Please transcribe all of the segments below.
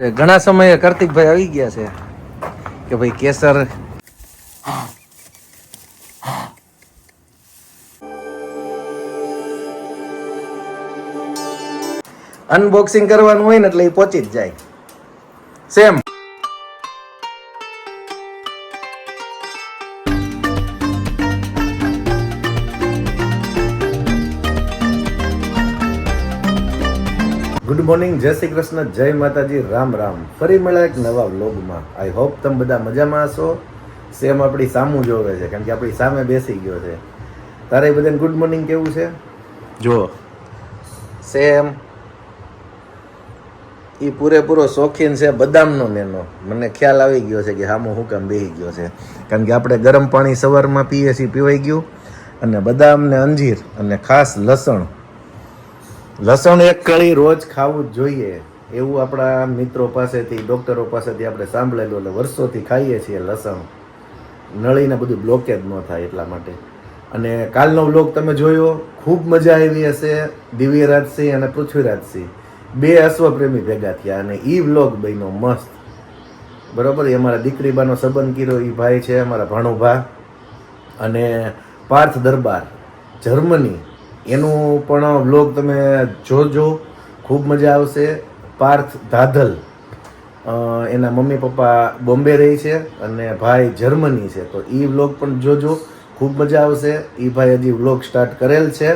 ઘણા સમયે કાર્તિકભાઈ આવી ગયા છે કે ભાઈ કેસર અનબોક્સિંગ કરવાનું હોય ને એટલે એ પહોંચી જ જાય. સેમ મોર્નિંગ જય શ્રી કૃષ્ણ જય માતાજી રામ રામ. ફરી મળ્યા એક નવા વ્લોગમાં. આઈ હોપ તમે બધા મજામાં હશો. સેમ આપણી સામું જોવે છે કારણ કે આપણી સામે બેસી ગયો છે. તારે બધાને ગુડ મોર્નિંગ કેવું છે? જો સેમ એ પૂરેપૂરો શોખીન છે બદામનો નેનો મને ખ્યાલ આવી ગયો છે કે હામો હું કામ બેસી ગયો છે. કારણ કે આપણે ગરમ પાણી સવારમાં પીએ છીએ પીવાઈ ગયું. અને બદામ ને અંજીર અને ખાસ લસણ લસણ એક કળી રોજ ખાવું જ જોઈએ. એવું આપણા મિત્રો પાસેથી, ડોક્ટરો પાસેથી આપણે સાંભળેલું એટલે વર્ષોથી ખાઈએ છીએ લસણ. નળીને બધું બ્લોકેજ ન થાય એટલા માટે. અને કાલનો વ્લોગ તમે જોયો? ખૂબ મજા આવી હશે. દિવ્યરાજસિંહ અને પૃથ્વીરાજસિંહ. બે અશ્વપ્રેમી ભેગા થયા અને એ વ્લોગ બન્યો મસ્ત. બરાબર? એ અમારા દીકરીબાનો સંબંધ કર્યો એ ભાઈ છે અમારા ભાણુભા. અને પાર્થ દરબાર, જર્મની. એનું પણ વ્લોગ તમે જોજો. ખૂબ મજા આવશે. પાર્થ ધાધલ એના મમ્મી પપ્પા બોમ્બે રહી છે અને ભાઈ જર્મની છે. તો એ વ્લોગ પણ જોજો. ખૂબ મજા આવશે. એ ભાઈ હજી વ્લોગ સ્ટાર્ટ કરેલ છે.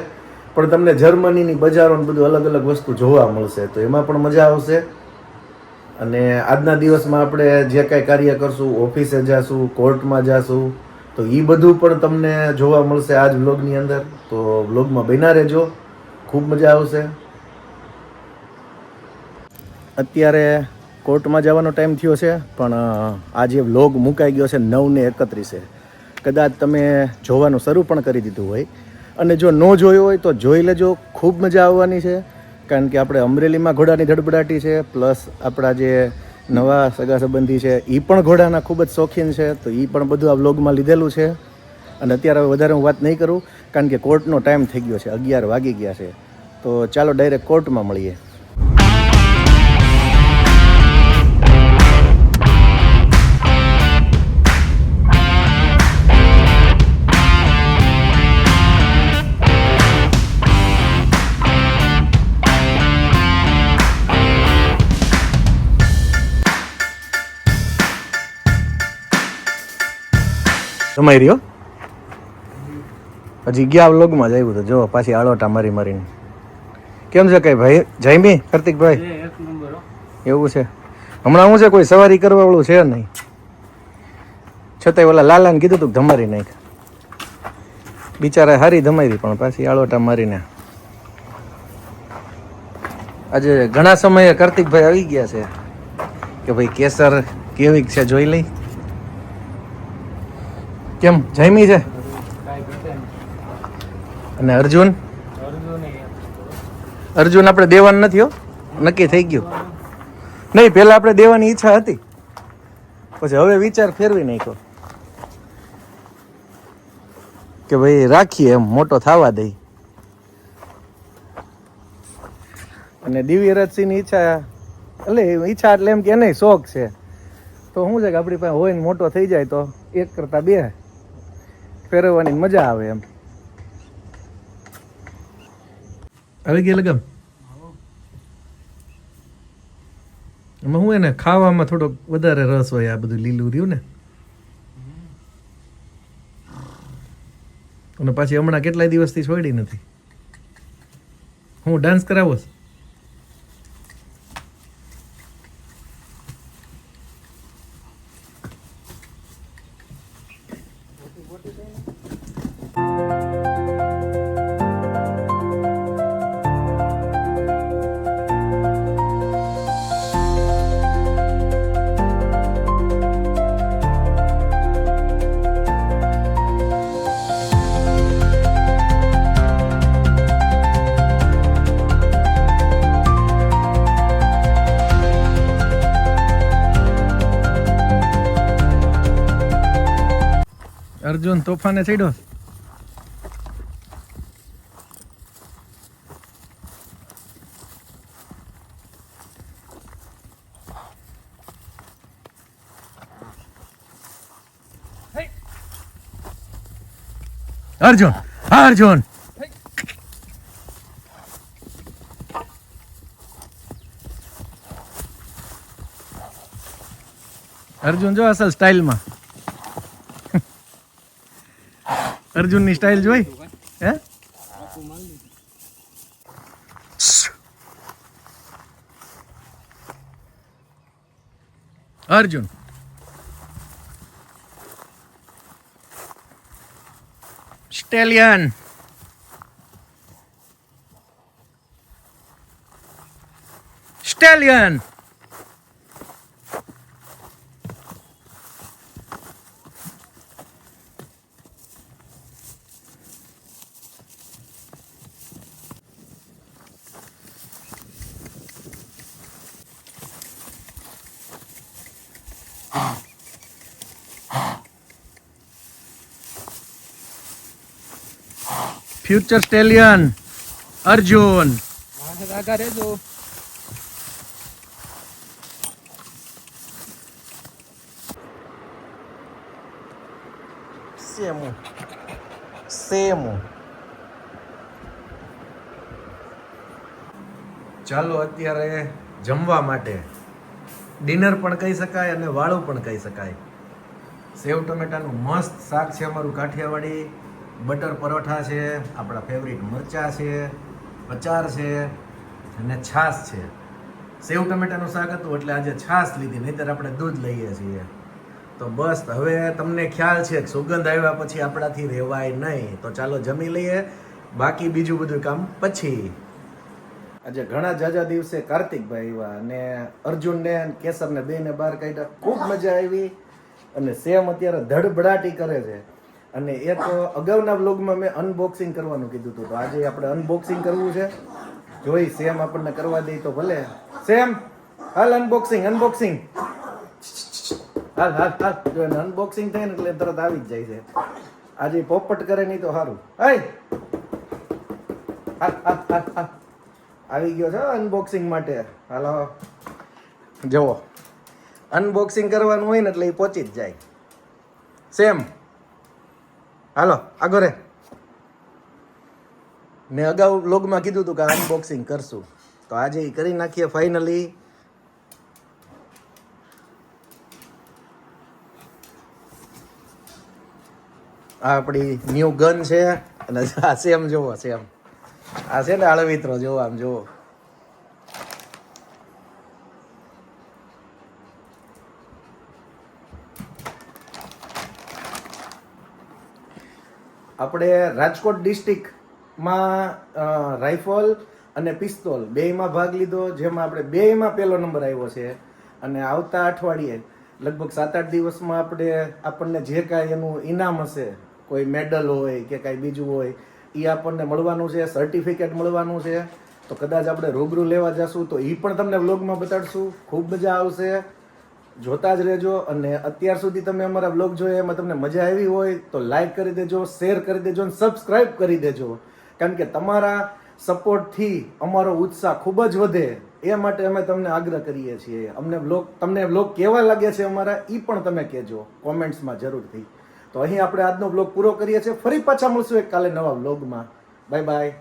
પણ તમને જર્મનીની બજારો બધું અલગ અલગ વસ્તુ જોવા મળશે. તો એમાં પણ મજા આવશે. અને આજના દિવસમાં આપણે જે કાંઈ કાર્ય કરશું, ઓફિસે જાશું, કોર્ટમાં જાશું તો એ બધું પણ તમને જોવા મળશે આજ વ્લોગની અંદર. તો વ્લોગમાં બન્યા રહેજો. ખૂબ મજા આવશે. અત્યારે કોર્ટમાં જવાનો ટાઈમ થયો છે, પણ આજે વ્લોગ મુકાઈ ગયો છે નવ ને એકત્રીસે. કદાચ તમે જોવાનું શરૂ પણ કરી દીધું હોય. અને જો ન જોયો હોય તો જોઈ લેજો. ખૂબ મજા આવવાની છે. કારણ કે આપણે અમરેલીમાં ઘોડાની ધડબડાટી છે, પ્લસ આપણા જે નવા સગા સંબંધી છે એ પણ ઘોડાના ખૂબ જ શોખીન છે, તો એ પણ બધું આ વ્લોગમાં લીધેલું છે. અને અત્યારે વધારે હું વાત નહીં કરું, કારણ કે કોર્ટનો ટાઈમ થઈ ગયો છે, અગિયાર વાગી ગયા છે. તો ચાલો ડાયરેક્ટ કોર્ટમાં મળીએ. જમાઈ રહ્યો? હજી ગયા વ્લોગમાં જ આવ્યું તો જો પાછી આળોટા મારી મારીને. કેમ છે કઈ ભાઈ? જયમી કાર્તિકભાઈ એવું છે. હમણાં હું છે કોઈ સવારી કરવા વાળું છે નહીં. છતાંય ઓલા લાલાને કીધું તું ધમારી નાખ. બિચારા હારી ધમારી પણ પાછી આળોટા મારીને. આજે ઘણા સમયે કાર્તિકભાઈ આવી ગયા છે. કે ભાઈ કેસર કેવી છે જોઈ લઈ? કેમ? જયમી છે? અને અર્જુન? અર્જુન આપણે દેવાનું નથી હો. નક્કી થઈ ગયું. નહીં, પહેલાં આપણે દેવાની ઈચ્છા હતી. પછી હવે વિચાર ફેરવી નાખ્યો. કે ભાઈ, રાખીએ એમ, મોટો થવા દઈ અને દિવ્યરાજસિંહની ઈચ્છા, એટલે ઈચ્છા એટલે એમ કે નહીં શોખ છે. તો શું છે કે આપણી પાસે હોય ને મોટો થઈ જાય તો એક કરતા બે. ફેરવવાની મજા આવે એમ. આવી ગઈ લગમ એમાં હું એને ખાવામાં થોડોક વધારે રસ હોય, આ બધું લીલું રહ્યું ને. અને પાછી હમણાં કેટલાય દિવસથી છોડી નથી. હું ડાન્સ કરાવો છું? અર્જુન તોફાને ચડ્યો. અર્જુન અર્જુન. અર્જુન જો અસલ સ્ટાઇલમાં અર્જુનની સ્ટાઇલ જોઈ? હે? Arjun. Stallion stallion future stallion Arjun આગા રહેજો. સેમુ સેમુ ચાલો અત્યારે જમવા માટે ડિનર પણ કહી શકાય અને વાળું પણ કહી શકાય. સેવ ટમેટાનું મસ્ત શાક છે અમારું કાઠિયાવાડી. બટર પરોઠા છે, આપણા ફેવરિટ મરચા છે, અચાર છે અને છાશ છે. સેવ ટમેટાનું શાક હતું એટલે આજે છાશ લીધી, નહીંતર આપણે દૂધ લઈએ છીએ. તો બસ, હવે તમને ખ્યાલ છે સુગંધ આવ્યા પછી આપણાથી રહેવાય નહીં. તો ચાલો જમી લઈએ, બાકી બીજું બધું કામ પછી. આજે ઘણા જાજા દિવસે કાર્તિકભાઈ આવ્યા અને અર્જુનને કેસરને બેને બહાર કાઢ્યા. ખૂબ મજા આવી અને સેમ અત્યારે ધડબડાટી કરે છે. અને એક અગાઉના વ્લોગમાં મેં અનબોક્સિંગ કરવાનું કીધું હતું. તો આજે આપણે અનબોક્સિંગ કરવું છે. જોઈ, સેમ આપણને કરવા દે તો ભલે. સેમ, હાલ અનબોક્સિંગ અનબોક્સિંગ હાલ હાલ હાલ. જો અનબોક્સિંગ થાય ને એટલે તરત આવી જ જાય છે. આજે પોપટ કરે નહીં તો સારું. હા હાલ આવી ગયો છે અનબોક્સિંગ માટે. હાલો. જુઓ. અનબોક્સિંગ કરવાનું હોય ને એટલે એ પહોંચી જ જાય. સેમ. હાલો આગળ રે મેં અગાઉ બ્લોગમાં કીધું હતું કે અનબોક્સિંગ કરશું. તો આજે કરી નાખીએ ફાઇનલી આ આપણી ન્યૂ ગન છે અને આ સેમ જોવો સેમ આ છે ને આળવિત્રો જોવો, આમ જોવો. આપણે રાજકોટ ડિસ્ટ્રિક્ટમાં રાઇફલ અને પિસ્તોલ બેયમાં ભાગ લીધો, જેમાં આપણે બેયમાં પહેલો નંબર આવ્યો છે. અને આવતા અઠવાડિયે, લગભગ સાત આઠ દિવસમાં આપણે, આપણને જે કાંઈ એનું ઇનામ હશે, કોઈ મેડલ હોય કે કાંઈ બીજું હોય એ આપણને મળવાનું છે, સર્ટિફિકેટ મળવાનું છે. તો કદાચ આપણે રૂબરૂ લેવા જશું, તો એ પણ તમને વ્લોગમાં બતાડશું. ખૂબ મજા આવશે. જોતા જ રહેજો અને અત્યાર સુધી તમે અમારા બ્લોગ જોયા, એમાં તમને મજા આવી હોય તો લાઈક કરી દેજો શેર કરી દેજો અને સબસ્ક્રાઈબ કરી દેજો. કારણ કે તમારા સપોર્ટથી અમારો ઉત્સાહ ખૂબ જ વધે. એ માટે અમે તમને આગ્રહ કરીએ છીએ. અમને બ્લોગ તમને બ્લોગ કેવા લાગે છે અમારા એ પણ તમે કહેજો. કોમેન્ટ્સમાં જરૂરથી. તો અહીં આપણે આજનો બ્લોગ પૂરો કરીએ છીએ. ફરી પાછા મળશું એક કાલે નવા બ્લોગમાં બાય બાય